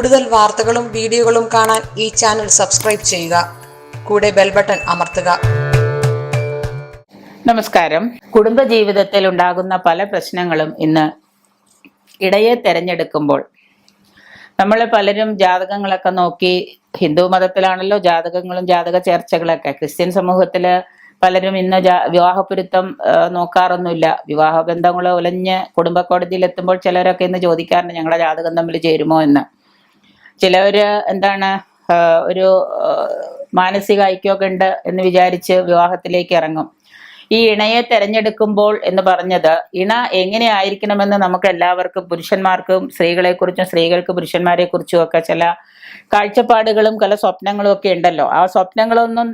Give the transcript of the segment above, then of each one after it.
കൂടുതൽ വാർത്തകളും വീഡിയോകളും കാണാൻ ഈ ചാനൽ സബ്സ്ക്രൈബ് ചെയ്യുക. കൂടെ ബെൽ ബട്ടൺ അമർത്തുക. നമസ്കാരം. കുടുംബ ജീവിതത്തിൽ ഉണ്ടാകുന്ന പല പ്രശ്നങ്ങളും ഇന്ന് ഇടയെ തെരഞ്ഞെടുക്കുമ്പോൾ നമ്മൾ പലരും ജാതകങ്ങളൊക്കെ നോക്കി ഹിന്ദു മതത്തിലാണല്ലോ ജാതകങ്ങളും ജാതക ചർച്ചകളൊക്കെ. ക്രിസ്ത്യൻ സമൂഹത്തിൽ പലരും ഇന്ന് വിവാഹപ്പൊരുത്തം നോക്കാറൊന്നുമില്ല. വിവാഹ ബന്ധങ്ങൾ ഒലഞ്ഞ് കുടുംബ കോടതിയിൽ എത്തുമ്പോൾ ചിലരൊക്കെ ഇന്ന് ചോദിക്കാറുണ്ട് ഞങ്ങളുടെ ജാതകം തമ്മിൽ ചേരുമോ? എന്ന്. ചിലവര് എന്താണ് ഒരു മാനസിക ഐക്യമൊക്കെ ഉണ്ട് എന്ന് വിചാരിച്ച് വിവാഹത്തിലേക്ക് ഇറങ്ങും. ഈ ഇണയെ തെരഞ്ഞെടുക്കുമ്പോൾ എന്ന് പറഞ്ഞത് ഇണ എങ്ങനെ ആയിരിക്കണമെന്ന് നമുക്ക് എല്ലാവർക്കും പുരുഷന്മാർക്കും സ്ത്രീകളെക്കുറിച്ചും സ്ത്രീകൾക്ക് പുരുഷന്മാരെ കുറിച്ചും ഒക്കെ ചില കാഴ്ചപ്പാടുകളും ചില സ്വപ്നങ്ങളും ഒക്കെ ഉണ്ടല്ലോ. ആ സ്വപ്നങ്ങളൊന്നും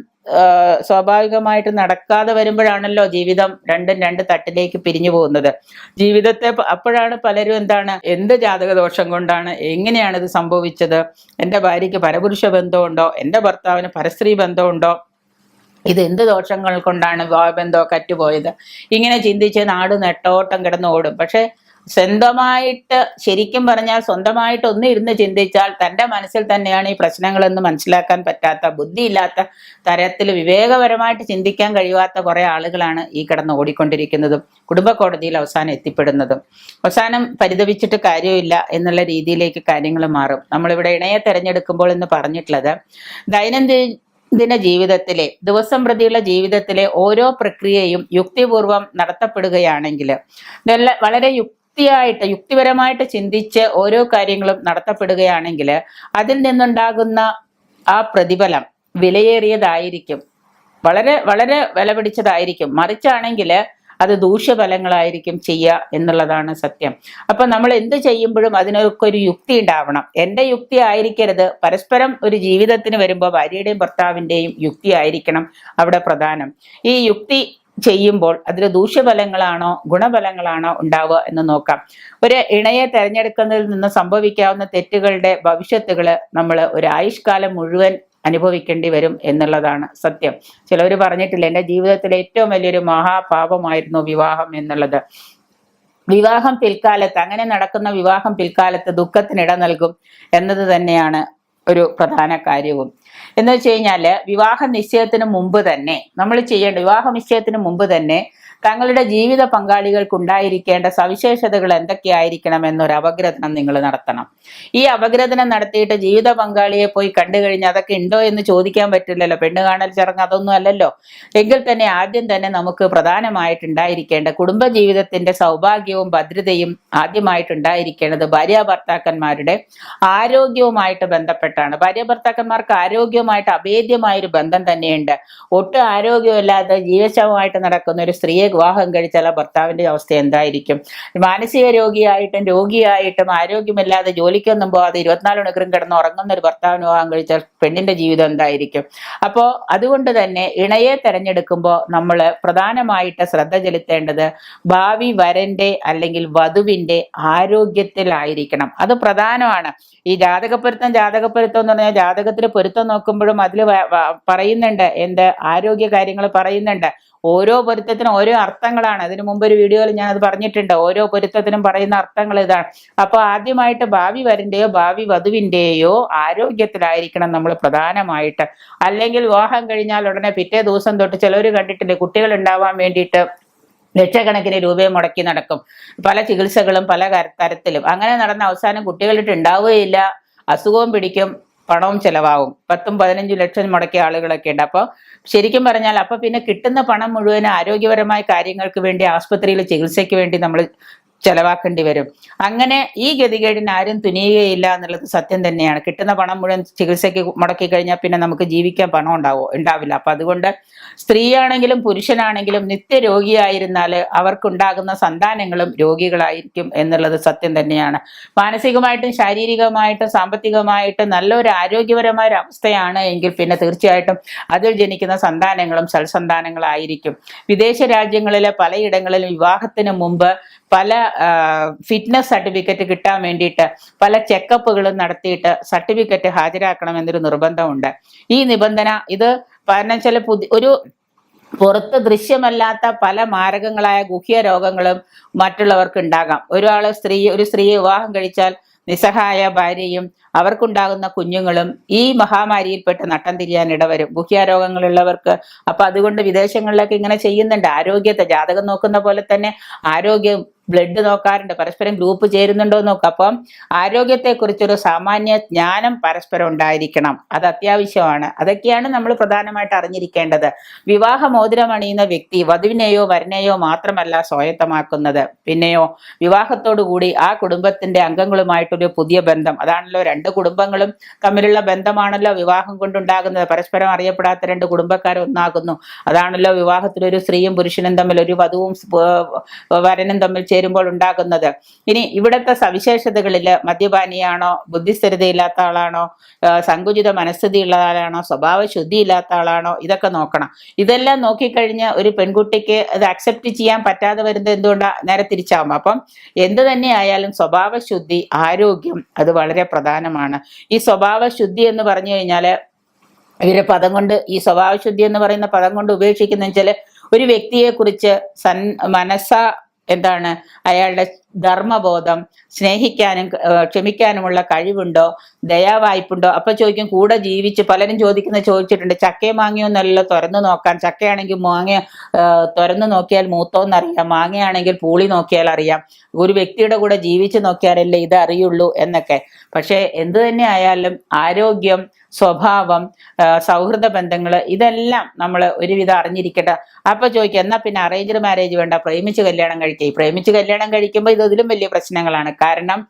സ്വാഭാവികമായിട്ട് നടക്കാതെ വരുമ്പോഴാണല്ലോ ജീവിതം രണ്ടും രണ്ട് തട്ടിലേക്ക് പിരിഞ്ഞു പോകുന്നത്. ജീവിതത്തെ അപ്പോഴാണ് പലരും എന്താണ് എന്ത് ജാതക ദോഷം കൊണ്ടാണ് എങ്ങനെയാണ് ഇത് സംഭവിച്ചത്? എന്റെ ഭാര്യയ്ക്ക് പരപുരുഷ ബന്ധമുണ്ടോ? എന്റെ ഭർത്താവിന് പരസ്ത്രീ ബന്ധമുണ്ടോ? ഇത് എന്ത് ദോഷങ്ങൾ കൊണ്ടാണ് വിവാഹബന്ധമൊക്കെ അറ്റുപോയത്? ഇങ്ങനെ ചിന്തിച്ച് നാട് നെട്ടോട്ടം കിടന്ന് ഓടും. പക്ഷെ സ്വന്തമായിട്ട് ശരിക്കും പറഞ്ഞാൽ സ്വന്തമായിട്ട് ഒന്ന് ഇരുന്ന് ചിന്തിച്ചാൽ തന്റെ മനസ്സിൽ തന്നെയാണ് ഈ പ്രശ്നങ്ങളെന്ന് മനസ്സിലാക്കാൻ പറ്റാത്ത ബുദ്ധിയില്ലാത്ത തരത്തിൽ വിവേകപരമായിട്ട് ചിന്തിക്കാൻ കഴിയാത്ത കുറെ ആളുകളാണ് ഈ കിടന്ന് ഓടിക്കൊണ്ടിരിക്കുന്നതും കുടുംബ കോടതിയിൽ അവസാനം എത്തിപ്പെടുന്നതും. അവസാനം പരിതപിച്ചിട്ട് കാര്യമില്ല എന്നുള്ള രീതിയിലേക്ക് കാര്യങ്ങൾ മാറും. നമ്മളിവിടെ ഇണയെ തിരഞ്ഞെടുക്കുമ്പോൾ എന്ന് പറഞ്ഞിട്ടുള്ളത് ദൈനംദിന ദിന ജീവിതത്തിലെ ദിവസം പ്രതിയുള്ള ജീവിതത്തിലെ ഓരോ പ്രക്രിയയും യുക്തിപൂർവം നടത്തപ്പെടുകയാണെങ്കിൽ വളരെ യുക്തിയായിട്ട് യുക്തിപരമായിട്ട് ചിന്തിച്ച് ഓരോ കാര്യങ്ങളും നടത്തപ്പെടുകയാണെങ്കിൽ അതിൽ നിന്നുണ്ടാകുന്ന ആ പ്രതിഫലം വിലയേറിയതായിരിക്കും. വളരെ വളരെ വില പിടിച്ചതായിരിക്കും. മറിച്ചാണെങ്കിൽ അത് ദൂഷ്യഫലങ്ങളായിരിക്കും ചെയ്യുക എന്നുള്ളതാണ് സത്യം. അപ്പൊ നമ്മൾ എന്ത് ചെയ്യുമ്പോഴും അതിനൊക്കെ ഒരു യുക്തി ഉണ്ടാവണം. എന്റെ യുക്തി ആയിരിക്കരുത്. പരസ്പരം ഒരു ജീവിതത്തിന് വരുമ്പോൾ ഭാര്യയുടെയും ഭർത്താവിന്റെയും യുക്തി ആയിരിക്കണം അവിടെ പ്രധാനം. ഈ യുക്തി ചെയ്യുമ്പോൾ അതിൽ ദൂഷ്യഫലങ്ങളാണോ ഗുണഫലങ്ങളാണോ ഉണ്ടാവുക എന്ന് നോക്കാം. ഒരു ഇണയെ തെരഞ്ഞെടുക്കുന്നതിൽ നിന്ന് സംഭവിക്കാവുന്ന തെറ്റുകളുടെ ഭവിഷ്യത്തുകൾ നമ്മൾ ഒരു ആയുഷ്കാലം മുഴുവൻ അനുഭവിക്കേണ്ടി വരും എന്നുള്ളതാണ് സത്യം. ചിലവർ പറഞ്ഞിട്ടില്ല എന്റെ ജീവിതത്തിലെ ഏറ്റവും വലിയൊരു മഹാപാപമായിരുന്നു വിവാഹം എന്നുള്ളത്. വിവാഹം പിൽക്കാലത്ത് അങ്ങനെ നടക്കുന്ന വിവാഹം പിൽക്കാലത്ത് ദുഃഖത്തിനിട നൽകും എന്നത് തന്നെയാണ് ഒരു പ്രധാന കാര്യവും. എന്ന് വെച്ച് കഴിഞ്ഞാൽ വിവാഹ നിശ്ചയത്തിന് മുമ്പ് തന്നെ നമ്മൾ ചെയ്യേണ്ട വിവാഹ നിശ്ചയത്തിന് മുമ്പ് തന്നെ തങ്ങളുടെ ജീവിത പങ്കാളികൾക്ക് ഉണ്ടായിരിക്കേണ്ട സവിശേഷതകൾ എന്തൊക്കെയായിരിക്കണം എന്നൊരു അപഗ്രഥനം നിങ്ങൾ നടത്തണം. ഈ അപഗ്രഥനം നടത്തിയിട്ട് ജീവിത പങ്കാളിയെ പോയി കണ്ടു കഴിഞ്ഞാൽ അതൊക്കെ ഉണ്ടോ എന്ന് ചോദിക്കാൻ പറ്റില്ലല്ലോ. പെണ്ണ് കാണൽ ചടങ്ങ് അതൊന്നും അല്ലല്ലോ. എങ്കിൽ തന്നെ ആദ്യം തന്നെ നമുക്ക് പ്രധാനമായിട്ടുണ്ടായിരിക്കേണ്ട കുടുംബ ജീവിതത്തിന്റെ സൗഭാഗ്യവും ഭദ്രതയും ആദ്യമായിട്ടുണ്ടായിരിക്കേണ്ടത് ഭാര്യ ഭർത്താക്കന്മാരുടെ ആരോഗ്യവുമായിട്ട് ബന്ധപ്പെട്ടാണ് ഭാര്യ ഭർത്താക്കന്മാർക്ക് ആരോഗ്യമായിട്ട് അഭേദ്യമായ ഒരു ബന്ധം തന്നെയുണ്ട്. ഒട്ടും ആരോഗ്യമില്ലാതെ ജീവശവമായിട്ട് നടക്കുന്ന ഒരു സ്ത്രീയെ വിവാഹം കഴിച്ചാൽ ഭർത്താവിന്റെ അവസ്ഥ എന്തായിരിക്കും? മാനസിക രോഗിയായിട്ടും രോഗിയായിട്ടും ആരോഗ്യമില്ലാതെ ജോലിക്കൊന്നും പോകാതെ ഇരുപത്തിനാല് മണിക്കൂറും കിടന്ന് ഉറങ്ങുന്ന ഒരു ഭർത്താവിന് വിവാഹം കഴിച്ചാൽ പെണ്ണിന്റെ ജീവിതം എന്തായിരിക്കും? അപ്പോൾ അതുകൊണ്ട് തന്നെ ഇണയെ തെരഞ്ഞെടുക്കുമ്പോൾ നമ്മൾ പ്രധാനമായിട്ട് ശ്രദ്ധ ചെലുത്തേണ്ടത് ഭാവി വരന്റെ അല്ലെങ്കിൽ വധുവിന്റെ ആരോഗ്യത്തിലായിരിക്കണം. അത് പ്രധാനമാണ്. ഈ ജാതകപ്പൊരുത്തം ജാതകപ്പൊരുത്തം എന്ന് പറഞ്ഞാൽ ജാതകത്തിൽ പൊരുത്തം നോക്കുമ്പോഴും അതിൽ പറയുന്നുണ്ട്. എന്ത്? ആരോഗ്യ കാര്യങ്ങൾ പറയുന്നുണ്ട്. ഓരോ പൊരുത്തത്തിനും ഓരോ അർത്ഥങ്ങളാണ്. അതിനു മുമ്പ് ഒരു വീഡിയോയിൽ ഞാൻ അത് പറഞ്ഞിട്ടുണ്ട്. ഓരോ പൊരുത്തത്തിനും പറയുന്ന അർത്ഥങ്ങൾ ഇതാണ്. അപ്പോൾ ആദ്യമായിട്ട് ഭാവി വരന്റെയോ ഭാവി വധുവിന്റെയോ ആരോഗ്യത്തിലായിരിക്കണം നമ്മൾ പ്രധാനമായിട്ട്. അല്ലെങ്കിൽ വിവാഹം കഴിഞ്ഞാൽ ഉടനെ പിറ്റേ ദിവസം തൊട്ട് ചിലവർ കണ്ടിട്ടില്ലേ? കുട്ടികൾ ഉണ്ടാവാൻ വേണ്ടിയിട്ട് ലക്ഷക്കണക്കിന് രൂപയെ മുടക്കി നടക്കും. പല ചികിത്സകളും പല തരത്തിലും. അങ്ങനെ നടന്ന അവസാനം കുട്ടികളിട്ട് ഉണ്ടാവുകയില്ല. അസുഖവും പിടിക്കും പണവും ചെലവാകും. പത്തും പതിനഞ്ചും ലക്ഷം മുടക്കിയ ആളുകളൊക്കെ ഉണ്ട്. അപ്പോൾ ശരിക്കും പറഞ്ഞാൽ അപ്പോൾ പിന്നെ കിട്ടുന്ന പണം മുഴുവൻ ആരോഗ്യപരമായ കാര്യങ്ങൾക്ക് വേണ്ടി ആസ്പത്രിയിൽ ചികിത്സയ്ക്ക് വേണ്ടി നമ്മൾ ചെലവാക്കേണ്ടി വരും. അങ്ങനെ ഈ ഗതികേടിന് ആരും തുനിയുകയില്ല എന്നുള്ളത് സത്യം തന്നെയാണ്. കിട്ടുന്ന പണം മുഴുവൻ ചികിത്സയ്ക്ക് മുടക്കി കഴിഞ്ഞാൽ പിന്നെ നമുക്ക് ജീവിക്കാൻ പണം ഉണ്ടാവോ? ഉണ്ടാവില്ല. അപ്പൊ അതുകൊണ്ട് സ്ത്രീയാണെങ്കിലും പുരുഷനാണെങ്കിലും നിത്യരോഗിയായിരുന്നാൽ അവർക്കുണ്ടാകുന്ന സന്താനങ്ങളും രോഗികളായിരിക്കും എന്നുള്ളത് സത്യം തന്നെയാണ്. മാനസികമായിട്ടും ശാരീരികമായിട്ടും സാമ്പത്തികമായിട്ടും നല്ലൊരു ആരോഗ്യപരമായ ഒരു അവസ്ഥയാണ് എങ്കിൽ പിന്നെ തീർച്ചയായിട്ടും അതിൽ ജനിക്കുന്ന സന്താനങ്ങളും സൽസന്താനങ്ങളായിരിക്കും. വിദേശ രാജ്യങ്ങളിലെ പലയിടങ്ങളിലും വിവാഹത്തിന് മുമ്പ് പല ഫിറ്റ്നസ് സർട്ടിഫിക്കറ്റ് കിട്ടാൻ വേണ്ടിയിട്ട് പല ചെക്കപ്പുകളും നടത്തിയിട്ട് സർട്ടിഫിക്കറ്റ് ഹാജരാക്കണം എന്നൊരു നിർബന്ധമുണ്ട്. ഈ നിബന്ധന ഇത് കാരണം ചില പുതിയ ഒരു പുറത്ത് ദൃശ്യമല്ലാത്ത പല മാരകങ്ങളായ ഗുഹ്യ രോഗങ്ങളും മറ്റുള്ളവർക്ക് ഉണ്ടാകാം. ഒരാൾ സ്ത്രീ ഒരു സ്ത്രീയെ വിവാഹം കഴിച്ചാൽ നിസ്സഹായ ഭാര്യയും അവർക്കുണ്ടാകുന്ന കുഞ്ഞുങ്ങളും ഈ മഹാമാരിയിൽപ്പെട്ട് നട്ടം തിരിയാൻ ഇടവരും. ഗുഹ്യാരോഗങ്ങളുള്ളവർക്ക് അപ്പൊ അതുകൊണ്ട് വിദേശങ്ങളിലൊക്കെ ഇങ്ങനെ ചെയ്യുന്നുണ്ട്. ആരോഗ്യത്തെ ജാതകം നോക്കുന്ന പോലെ തന്നെ ആരോഗ്യം ബ്ലഡ് നോക്കാറുണ്ട്. പരസ്പരം ഗ്രൂപ്പ് ചേരുന്നുണ്ടോ എന്ന് നോക്കാം. അപ്പം ആരോഗ്യത്തെക്കുറിച്ചൊരു സാമാന്യ ജ്ഞാനം പരസ്പരം ഉണ്ടായിരിക്കണം. അത് അത്യാവശ്യമാണ്. അതൊക്കെയാണ് നമ്മൾ പ്രധാനമായിട്ട് അറിഞ്ഞിരിക്കേണ്ടത്. വിവാഹ മോതിരമണിയുന്ന വ്യക്തി വധുവിനെയോ വരനെയോ മാത്രമല്ല സ്വായത്തമാക്കുന്നത്. പിന്നെയോ വിവാഹത്തോടുകൂടി ആ കുടുംബത്തിന്റെ അംഗങ്ങളുമായിട്ടൊരു പുതിയ ബന്ധം. അതാണല്ലോ രണ്ട് കുടുംബങ്ങളും തമ്മിലുള്ള ബന്ധമാണല്ലോ വിവാഹം കൊണ്ടുണ്ടാകുന്നത്. പരസ്പരം അറിയപ്പെടാത്ത രണ്ട് കുടുംബക്കാർ ഒന്നാകുന്നു. അതാണല്ലോ വിവാഹത്തിൽ ഒരു സ്ത്രീയും പുരുഷനും തമ്മിൽ ഒരു വധുവും വരനും തമ്മിൽ ചേരുമ്പോൾ ഉണ്ടാകുന്നത്. ഇനി ഇവിടുത്തെ സവിശേഷതകളിൽ മദ്യപാനിയാണോ ബുദ്ധിസ്ഥിരതയില്ലാത്ത ആളാണോ സങ്കുചിത മനസ്ഥിതിയുള്ള ആളാണോ സ്വഭാവ ശുദ്ധി ഇല്ലാത്ത ആളാണോ ഇതൊക്കെ നോക്കണം. ഇതെല്ലാം നോക്കിക്കഴിഞ്ഞ് ഒരു പെൺകുട്ടിക്ക് അത് അക്സെപ്റ്റ് ചെയ്യാൻ പറ്റാതെ വരുന്നത് എന്തുകൊണ്ടാണ് നേരെ തിരിച്ചാവും അപ്പം എന്ത് തന്നെ ആയാലും സ്വഭാവ ശുദ്ധി ആരോഗ്യം അത് വളരെ പ്രധാനമാണ്. ഈ സ്വഭാവ ശുദ്ധി എന്ന് പറഞ്ഞു കഴിഞ്ഞാൽ ഇവരെ പദം കൊണ്ട് ഈ സ്വഭാവശുദ്ധി എന്ന് പറയുന്ന പദം കൊണ്ട് ഉപേക്ഷിക്കുന്ന വെച്ചാൽ ഒരു വ്യക്തിയെ കുറിച്ച് സൻ മനസ്സ എന്താണ്? അയാളുടെ ധർമ്മബോധം സ്നേഹിക്കാനും ക്ഷമിക്കാനുമുള്ള കഴിവുണ്ടോ? ദയാവായ്പുണ്ടോ? അപ്പൊ ചോദിക്കും കൂടെ ജീവിച്ച് പലരും ചോദിക്കുന്ന ചോദിച്ചിട്ടുണ്ട് ചക്കയും മാങ്ങയൊന്നല്ലോ തുറന്നു നോക്കാൻ. ചക്കയാണെങ്കിൽ മാങ്ങ തുറന്നു നോക്കിയാൽ മൂത്തോന്നറിയാം. മാങ്ങയാണെങ്കിൽ പൂളി നോക്കിയാൽ അറിയാം. ഒരു വ്യക്തിയുടെ കൂടെ ജീവിച്ചു നോക്കിയാലല്ലേ ഇത് അറിയുള്ളൂ എന്നൊക്കെ. പക്ഷെ എന്തു തന്നെ ആയാലും ആരോഗ്യം സ്വഭാവം സൗഹൃദ ബന്ധങ്ങൾ ഇതെല്ലാം നമ്മൾ ഒരുവിധം അറിഞ്ഞിരിക്കട്ടെ. അപ്പൊ ചോദിക്കുക എന്നാ പിന്നെ അറേഞ്ച്ഡ് മാരേജ് വേണ്ട? പ്രേമിച്ച് കല്യാണം കഴിക്കുക ഈ പ്രേമിച്ച് കല്യാണം കഴിക്കുമ്പോൾ ഇത് ഇതിലും വലിയ പ്രശ്നങ്ങളാണ്. കാരണം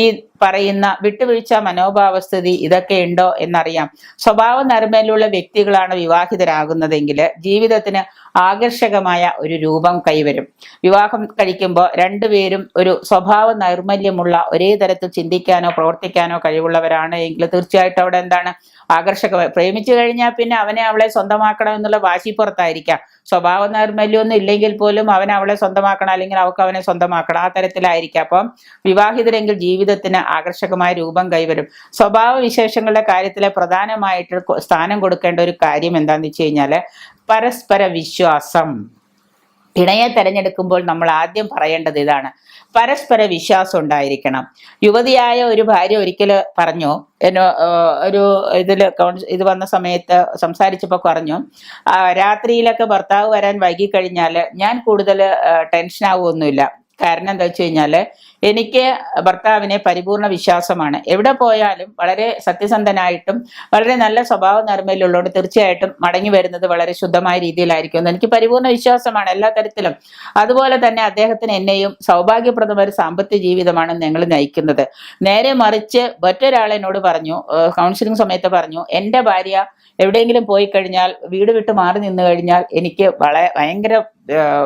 ഈ പറയുന്ന വിട്ടുവീഴ്ച മനോഭാവസ്ഥിതി ഇതൊക്കെ ഉണ്ടോ എന്നറിയാം. സ്വഭാവ നർമ്മയിലുള്ള വ്യക്തികളാണ് വിവാഹിതരാകുന്നതെങ്കിൽ ജീവിതത്തിന് ആകർഷകമായ ഒരു രൂപം കൈവരും. വിവാഹം കഴിക്കുമ്പോൾ രണ്ടുപേരും ഒരു സ്വഭാവ നൈർമല്യമുള്ള ഒരേ തരത്തിൽ ചിന്തിക്കാനോ പ്രവർത്തിക്കാനോ കഴിവുള്ളവരാണ് എങ്കിൽ തീർച്ചയായിട്ടും അവിടെ എന്താണ്? ആകർഷക പ്രേമിച്ചു കഴിഞ്ഞാൽ പിന്നെ അവനെ അവളെ സ്വന്തമാക്കണം എന്നുള്ള വാശി പുറത്തായിരിക്കാം. സ്വഭാവ നൈർമല്യമൊന്നും ഇല്ലെങ്കിൽ പോലും അവനെ അവളെ സ്വന്തമാക്കണം അല്ലെങ്കിൽ അവൾക്ക് അവനെ സ്വന്തമാക്കണം. ആ തരത്തിലായിരിക്കാം. അപ്പം വിവാഹിതരെങ്കിൽ ജീവിതത്തിന് ആകർഷകമായ രൂപം കൈവരും. സ്വഭാവ വിശേഷങ്ങളുടെ കാര്യത്തിലെ പ്രധാനമായിട്ട് സ്ഥാനം കൊടുക്കേണ്ട ഒരു കാര്യം എന്താണെന്ന് വെച്ച് കഴിഞ്ഞാൽ പരസ്പര വിശ്വാസം. ഇണയെ തെരഞ്ഞെടുക്കുമ്പോൾ നമ്മൾ ആദ്യം പറയേണ്ടത് ഇതാണ്. പരസ്പര വിശ്വാസം ഉണ്ടായിരിക്കണം. യുവതിയായ ഒരു ഭാര്യ ഒരിക്കൽ പറഞ്ഞു എന്നോ ഒരു ഇതിൽ ഇത് വന്ന സമയത്ത് സംസാരിച്ചപ്പോൾ പറഞ്ഞു "ആ, രാത്രിയിലൊക്കെ ഭർത്താവ് വരാൻ വൈകിക്കഴിഞ്ഞാൽ ഞാൻ കൂടുതൽ ടെൻഷൻ ആവുമൊന്നുമില്ല കാരണം എന്താ വെച്ച് കഴിഞ്ഞാൽ എനിക്ക് ഭർത്താവിനെ പരിപൂർണ വിശ്വാസമാണ്. എവിടെ പോയാലും വളരെ സത്യസന്ധനായിട്ടും വളരെ നല്ല സ്വഭാവ നർമ്മയിലുള്ളതുകൊണ്ട് തീർച്ചയായിട്ടും മടങ്ങി വരുന്നത് വളരെ ശുദ്ധമായ രീതിയിലായിരിക്കും എന്ന് എനിക്ക് പരിപൂർണ വിശ്വാസമാണ് എല്ലാ തരത്തിലും. അതുപോലെ തന്നെ അദ്ദേഹത്തിന് എന്നെയും സൗഭാഗ്യപ്രദമായ ഒരു സാമ്പത്തിക ജീവിതമാണ് ഞങ്ങൾ നയിക്കുന്നത്. നേരെ മറിച്ച് മറ്റൊരാൾ പറഞ്ഞു കൗൺസിലിംഗ് സമയത്ത് പറഞ്ഞു എന്റെ ഭാര്യ എവിടെയെങ്കിലും പോയി കഴിഞ്ഞാൽ വീട് വിട്ട് മാറി നിന്ന് കഴിഞ്ഞാൽ എനിക്ക് വളരെ ഭയങ്കര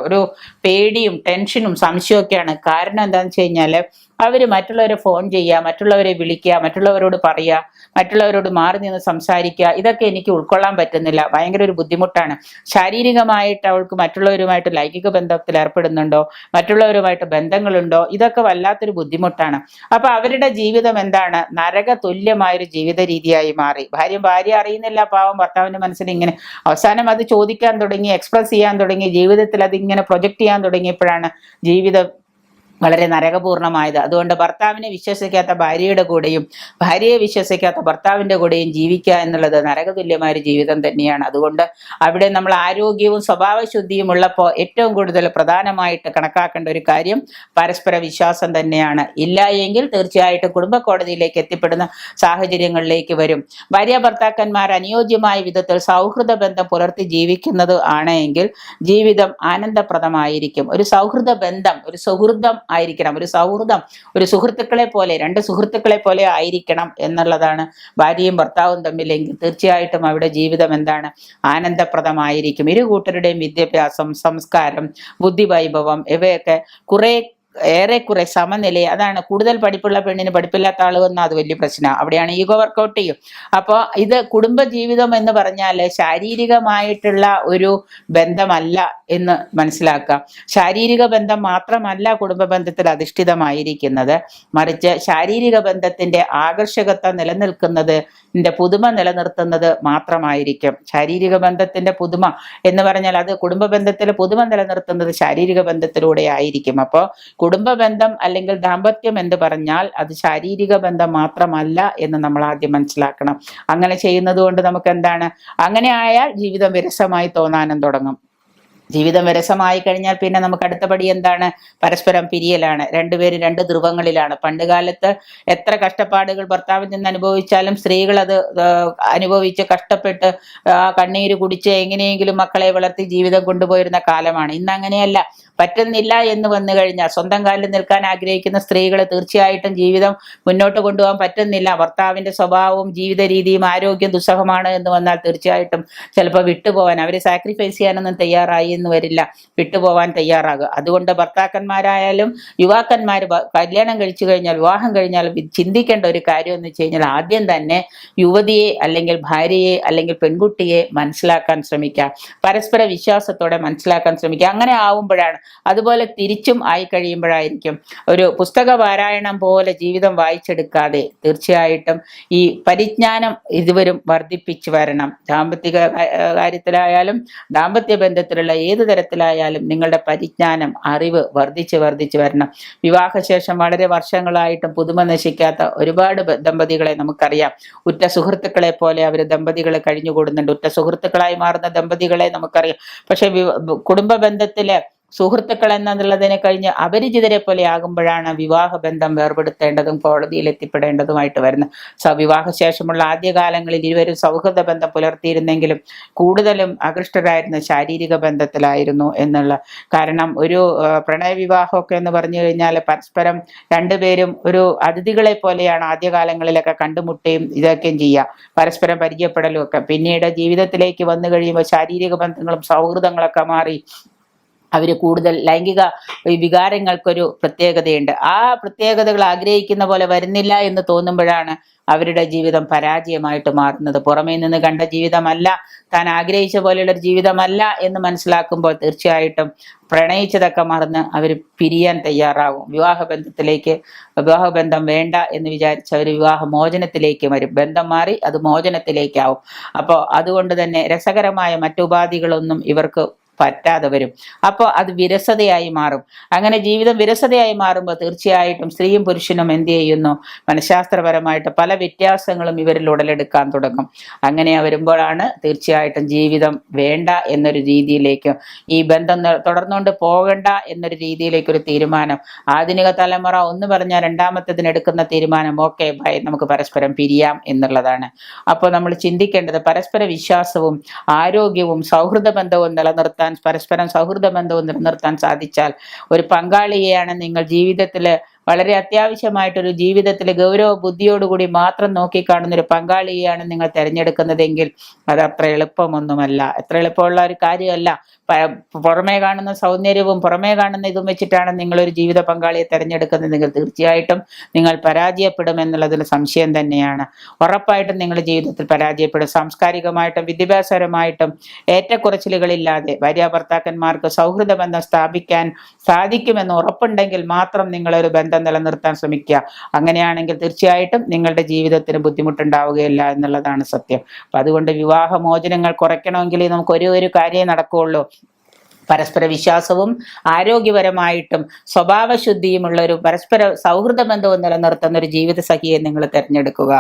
ഒരു പേടിയും ടെൻഷനും സംശയമൊക്കെയാണ്. കാരണം എന്താണെന്ന് വെച്ച് കഴിഞ്ഞാൽ അവർ മറ്റുള്ളവരെ ഫോൺ ചെയ്യുക മറ്റുള്ളവരെ വിളിക്കുക മറ്റുള്ളവരോട് പറയുക മറ്റുള്ളവരോട് മാറി നിന്ന് സംസാരിക്കുക ഇതൊക്കെ എനിക്ക് ഉൾക്കൊള്ളാൻ പറ്റുന്നില്ല. ഭയങ്കര ഒരു ബുദ്ധിമുട്ടാണ്. ശാരീരികമായിട്ട് അവൾക്ക് മറ്റുള്ളവരുമായിട്ട് ലൈംഗിക ബന്ധത്തിൽ ഏർപ്പെടുന്നുണ്ടോ? മറ്റുള്ളവരുമായിട്ട് ബന്ധങ്ങളുണ്ടോ? ഇതൊക്കെ വല്ലാത്തൊരു ബുദ്ധിമുട്ടാണ്. അപ്പൊ അവരുടെ ജീവിതം എന്താണ്? നരക തുല്യമായൊരു ജീവിത രീതിയായി മാറി. ഭാര്യ ഭാര്യ അറിയുന്നില്ല പാവം ഭർത്താവിന്റെ മനസ്സിൽ ഇങ്ങനെ അവസാനം അത് ചോദിക്കാൻ തുടങ്ങി എക്സ്പ്രസ് ചെയ്യാൻ തുടങ്ങി ജീവിതത്തിൽ അത് ഇങ്ങനെ പ്രൊജക്ട് ചെയ്യാൻ തുടങ്ങിയപ്പോഴാണ് ജീവിതം വളരെ നരകപൂർണമായത്. അതുകൊണ്ട് ഭർത്താവിനെ വിശ്വസിക്കാത്ത ഭാര്യയുടെ കൂടെയും ഭാര്യയെ വിശ്വസിക്കാത്ത ഭർത്താവിന്റെ കൂടെയും ജീവിക്കുക എന്നുള്ളത് നരകതുല്യമായ ഒരു ജീവിതം തന്നെയാണ്. അതുകൊണ്ട് അവിടെ നമ്മൾ ആരോഗ്യവും സ്വഭാവശുദ്ധിയും ഉള്ളപ്പോൾ ഏറ്റവും കൂടുതൽ പ്രധാനമായിട്ട് കണക്കാക്കേണ്ട ഒരു കാര്യം പരസ്പര വിശ്വാസം തന്നെയാണ്. ഇല്ല എങ്കിൽ തീർച്ചയായിട്ടും കുടുംബ കോടതിയിലേക്ക് എത്തിപ്പെടുന്ന സാഹചര്യങ്ങളിലേക്ക് വരും. ഭാര്യ ഭർത്താക്കന്മാർ അനുയോജ്യമായ വിധത്തിൽ സൗഹൃദ ബന്ധം പുലർത്തി ജീവിക്കുന്നത് ആണെങ്കിൽ ജീവിതം ആനന്ദപ്രദമായിരിക്കും. ഒരു സൗഹൃദ ബന്ധം ഒരു സൗഹൃദം ആയിരിക്കണം. ഒരു സൗഹൃദം ഒരു സുഹൃത്തുക്കളെ പോലെ രണ്ട് സുഹൃത്തുക്കളെ പോലെ ആയിരിക്കണം എന്നുള്ളതാണ് ഭാര്യയും ഭർത്താവും തമ്മിലെങ്കിൽ തീർച്ചയായിട്ടും അവിടെ ജീവിതം എന്താണ്? ആനന്ദപ്രദമായിരിക്കും. ഇരു കൂട്ടരുടെയും വിദ്യാഭ്യാസം സംസ്കാരം ബുദ്ധിവൈഭവം ഇവയൊക്കെ കുറെ ഏറെക്കുറെ സമനില അതാണ് കൂടുതൽ പഠിപ്പുള്ള പെണ്ണിന് പഠിപ്പില്ലാത്ത ആൾ വന്നാൽ അത് വലിയ പ്രശ്നമാണ് അവിടെയാണ് ഈഗോ വർക്കൗട്ട് ചെയ്യും. അപ്പോൾ ഇത് കുടുംബജീവിതം എന്ന് പറഞ്ഞാൽ ശാരീരികമായിട്ടുള്ള ഒരു ബന്ധമല്ല എന്ന് മനസ്സിലാക്കുക ശാരീരിക ബന്ധം മാത്രമല്ല കുടുംബ ബന്ധത്തിൽ അധിഷ്ഠിതമായിരിക്കുന്നത്. മറിച്ച് ശാരീരിക ബന്ധത്തിന്റെ ആകർഷകത്വം നിലനിൽക്കുന്നത് പുതുമ നിലനിർത്തുന്നത് മാത്രമായിരിക്കും. ശാരീരിക ബന്ധത്തിന്റെ പുതുമ എന്ന് പറഞ്ഞാൽ അത് കുടുംബ ബന്ധത്തിലെ പുതുമ നിലനിർത്തുന്നത് ശാരീരിക ബന്ധത്തിലൂടെ ആയിരിക്കും. അപ്പോൾ കുടുംബ ബന്ധം അല്ലെങ്കിൽ ദാമ്പത്യം എന്ന് പറഞ്ഞാൽ അത് ശാരീരിക ബന്ധം മാത്രമല്ല എന്ന് നമ്മൾ ആദ്യം മനസ്സിലാക്കണം. അങ്ങനെ ചെയ്യുന്നത് കൊണ്ട് നമുക്ക് എന്താണ്? അങ്ങനെ ആയാൽ ജീവിതം വിരസമായി തോന്നാനും തുടങ്ങും. ജീവിതം വിരസമായി കഴിഞ്ഞാൽ പിന്നെ നമുക്ക് അടുത്ത പടി എന്താണ്? പരസ്പരം പിരിയലാണ്. രണ്ടുപേരും രണ്ട് ധ്രുവങ്ങളിലാണ്. പണ്ട് കാലത്ത് എത്ര കഷ്ടപ്പാടുകൾ ഭർത്താവിൽ നിന്ന് അനുഭവിച്ചാലും സ്ത്രീകൾ അത് അനുഭവിച്ച് കഷ്ടപ്പെട്ട് ആ, കണ്ണീര് കുടിച്ച് എങ്ങനെയെങ്കിലും മക്കളെ വളർത്തി ജീവിതം കൊണ്ടുപോയിരുന്ന കാലമാണ്. ഇന്ന് അങ്ങനെയല്ല. പറ്റുന്നില്ല എന്ന് വന്നു കഴിഞ്ഞാൽ സ്വന്തം കാലിൽ നിൽക്കാൻ ആഗ്രഹിക്കുന്ന സ്ത്രീകൾ തീർച്ചയായിട്ടും ജീവിതം മുന്നോട്ട് കൊണ്ടുപോകാൻ പറ്റുന്നില്ല. ഭർത്താവിന്റെ സ്വഭാവവും ജീവിത രീതിയും ആരോഗ്യം ദുസ്സഹമാണ് എന്ന് വന്നാൽ തീർച്ചയായിട്ടും ചിലപ്പോൾ വിട്ടുപോകാൻ. അവർ സാക്രിഫൈസ് ചെയ്യാനൊന്നും തയ്യാറായി എന്ന് വരില്ല വിട്ടുപോകാൻ തയ്യാറാകുക. അതുകൊണ്ട് ഭർത്താക്കന്മാരായാലും യുവാക്കന്മാർ കല്യാണം കഴിച്ചു കഴിഞ്ഞാൽ വിവാഹം കഴിഞ്ഞാൽ ചിന്തിക്കേണ്ട ഒരു കാര്യം എന്ന് വെച്ച് കഴിഞ്ഞാൽ ആദ്യം തന്നെ യുവതിയെ അല്ലെങ്കിൽ ഭാര്യയെ അല്ലെങ്കിൽ പെൺകുട്ടിയെ മനസ്സിലാക്കാൻ ശ്രമിക്കുക. പരസ്പര വിശ്വാസത്തോടെ മനസ്സിലാക്കാൻ ശ്രമിക്കുക. അങ്ങനെ ആവുമ്പോഴാണ്. അതുപോലെ തിരിച്ചും ആയി കഴിയുമ്പോഴായിരിക്കും. ഒരു പുസ്തക പാരായണം പോലെ ജീവിതം വായിച്ചെടുക്കാതെ തീർച്ചയായിട്ടും ഈ പരിജ്ഞാനം ഇതുവരും വർദ്ധിപ്പിച്ചു വരണം. ദാമ്പത്തിക കാ- കാര്യത്തിലായാലും ദാമ്പത്യ ബന്ധത്തിലുള്ള ഏത് തരത്തിലായാലും നിങ്ങളുടെ പരിജ്ഞാനം അറിവ് വർദ്ധിച്ച് വർദ്ധിച്ച് വരണം. വിവാഹശേഷം വളരെ വർഷങ്ങളായിട്ടും പുതുമ നശിക്കാത്ത ഒരുപാട് ദമ്പതികളെ നമുക്കറിയാം. ഉറ്റ സുഹൃത്തുക്കളെ പോലെ അവർ ദമ്പതികളെ കഴിഞ്ഞുകൂടുന്നുണ്ട്. ഉറ്റ സുഹൃത്തുക്കളായി മാറുന്ന ദമ്പതികളെ നമുക്കറിയാം. പക്ഷെ കുടുംബ ബന്ധത്തിൽ സുഹൃത്തുക്കൾ എന്നുള്ളതിനെ കഴിഞ്ഞ് അപരിചിതരെ പോലെ ആകുമ്പോഴാണ് വിവാഹ ബന്ധം വേർപെടുത്തേണ്ടതും കോടതിയിൽ എത്തിപ്പെടേണ്ടതുമായിട്ട് വരുന്നത്. സ വിവാഹശേഷമുള്ള ആദ്യകാലങ്ങളിൽ ഇരുവരും സൗഹൃദ ബന്ധം പുലർത്തിയിരുന്നെങ്കിലും കൂടുതലും ആകൃഷ്ടരായിരുന്ന ശാരീരിക ബന്ധത്തിലായിരുന്നു എന്നുള്ള കാരണം. ഒരു പ്രണയവിവാഹമൊക്കെ പ്രണയ എന്ന് പറഞ്ഞു കഴിഞ്ഞാൽ പരസ്പരം രണ്ടുപേരും ഒരു അതിഥികളെ പോലെയാണ് ആദ്യകാലങ്ങളിലൊക്കെ കണ്ടുമുട്ടുകയും ഇതൊക്കെയും ചെയ്യുക. പരസ്പരം പരിചയപ്പെടലും ഒക്കെ. പിന്നീട് ജീവിതത്തിലേക്ക് വന്നു കഴിയുമ്പോൾ ശാരീരിക ബന്ധങ്ങളും സൗഹൃദങ്ങളൊക്കെ മാറി അവർ കൂടുതൽ ലൈംഗിക വികാരങ്ങൾക്കൊരു പ്രത്യേകതയുണ്ട്. ആ പ്രത്യേകതകൾ ആഗ്രഹിക്കുന്ന പോലെ വരുന്നില്ല എന്ന് തോന്നുമ്പോഴാണ് അവരുടെ ജീവിതം പരാജയമായിട്ട് മാറുന്നത്. പുറമേ നിന്ന് കണ്ട ജീവിതമല്ല താൻ ആഗ്രഹിച്ച പോലെയുള്ള ഒരു ജീവിതമല്ല എന്ന് മനസ്സിലാക്കുമ്പോൾ തീർച്ചയായിട്ടും പ്രണയിച്ചതൊക്കെ മറന്ന് അവർ പിരിയാൻ തയ്യാറാവും. വിവാഹ ബന്ധം വേണ്ട എന്ന് വിചാരിച്ച് അവർ വിവാഹ മോചനത്തിലേക്ക് വരും. ബന്ധം മാറി അത് മോചനത്തിലേക്കാവും. അപ്പോൾ അതുകൊണ്ട് തന്നെ രസകരമായ മറ്റുപാധികളൊന്നും ഇവർക്ക് പറ്റാതെ വരും. അപ്പോൾ അത് വിരസതയായി മാറും. അങ്ങനെ ജീവിതം വിരസതയായി മാറുമ്പോൾ തീർച്ചയായിട്ടും സ്ത്രീയും പുരുഷനും എന്ത് ചെയ്യുന്നു? മനഃശാസ്ത്രപരമായിട്ട് പല വ്യത്യാസങ്ങളും ഇവരിൽ ഉടലെടുക്കാൻ തുടങ്ങും. അങ്ങനെ വരുമ്പോഴാണ് തീർച്ചയായിട്ടും ജീവിതം വേണ്ട എന്നൊരു രീതിയിലേക്ക് ഈ ബന്ധം തുടർന്നുകൊണ്ട് പോകണ്ട എന്നൊരു രീതിയിലേക്കൊരു തീരുമാനം. ആധുനിക തലമുറ ഒന്ന് പറഞ്ഞാൽ രണ്ടാമത്തതിന് എടുക്കുന്ന തീരുമാനം ഓക്കെ ബൈ നമുക്ക് പരസ്പരം പിരിയാം എന്നുള്ളതാണ്. അപ്പോൾ നമ്മൾ ചിന്തിക്കേണ്ടത് പരസ്പര വിശ്വാസവും ആരോഗ്യവും സൗഹൃദ ബന്ധവും നിലനിർത്താൻ പരസ്പരം സൗഹൃദ ബന്ധവും നിലനിർത്താൻ സാധിച്ചാൽ ഒരു പങ്കാളിയെയാണ് നിങ്ങൾ ജീവിതത്തിൽ വളരെ അത്യാവശ്യമായിട്ടൊരു ജീവിതത്തിലെ ഗൗരവ ബുദ്ധിയോടുകൂടി മാത്രം നോക്കിക്കാണുന്ന ഒരു പങ്കാളിയെയാണ് നിങ്ങൾ തിരഞ്ഞെടുക്കുന്നതെങ്കിൽ അത് അത്ര എളുപ്പമൊന്നുമല്ല. എത്ര എളുപ്പമുള്ള ഒരു കാര്യമല്ല. പുറമേ കാണുന്ന സൗന്ദര്യവും പുറമേ കാണുന്ന ഇതും വെച്ചിട്ടാണ് നിങ്ങളൊരു ജീവിത പങ്കാളിയെ തിരഞ്ഞെടുക്കുന്നതെങ്കിൽ തീർച്ചയായിട്ടും നിങ്ങൾ പരാജയപ്പെടും എന്നുള്ളതിൽ സംശയം തന്നെയാണ്. ഉറപ്പായിട്ടും നിങ്ങളുടെ ജീവിതത്തിൽ പരാജയപ്പെടും. സാംസ്കാരികമായിട്ടും വിദ്യാഭ്യാസപരമായിട്ടും ഏറ്റക്കുറച്ചിലുകളില്ലാതെ ഭാര്യ ഭർത്താക്കന്മാർക്ക് സൗഹൃദ ബന്ധം സ്ഥാപിക്കാൻ സാധിക്കുമെന്ന് ഉറപ്പുണ്ടെങ്കിൽ മാത്രം നിങ്ങളൊരു ബന്ധം നിലനിർത്താൻ ശ്രമിക്കുക. അങ്ങനെയാണെങ്കിൽ തീർച്ചയായിട്ടും നിങ്ങളുടെ ജീവിതത്തിന് ബുദ്ധിമുട്ടുണ്ടാവുകയില്ല എന്നുള്ളതാണ് സത്യം. അപ്പൊ അതുകൊണ്ട് വിവാഹമോചനങ്ങൾ കുറയ്ക്കണമെങ്കിൽ നമുക്ക് ഒരു ഒരു കാര്യമേ നടക്കുകയുള്ളൂ. പരസ്പര വിശ്വാസവും ആരോഗ്യപരമായിട്ടും സ്വഭാവശുദ്ധിയുമുള്ള ഒരു പരസ്പര സൗഹൃദ ബന്ധവും നിലനിർത്തുന്ന ഒരു ജീവിത സഖിയെ നിങ്ങൾ തിരഞ്ഞെടുക്കുക.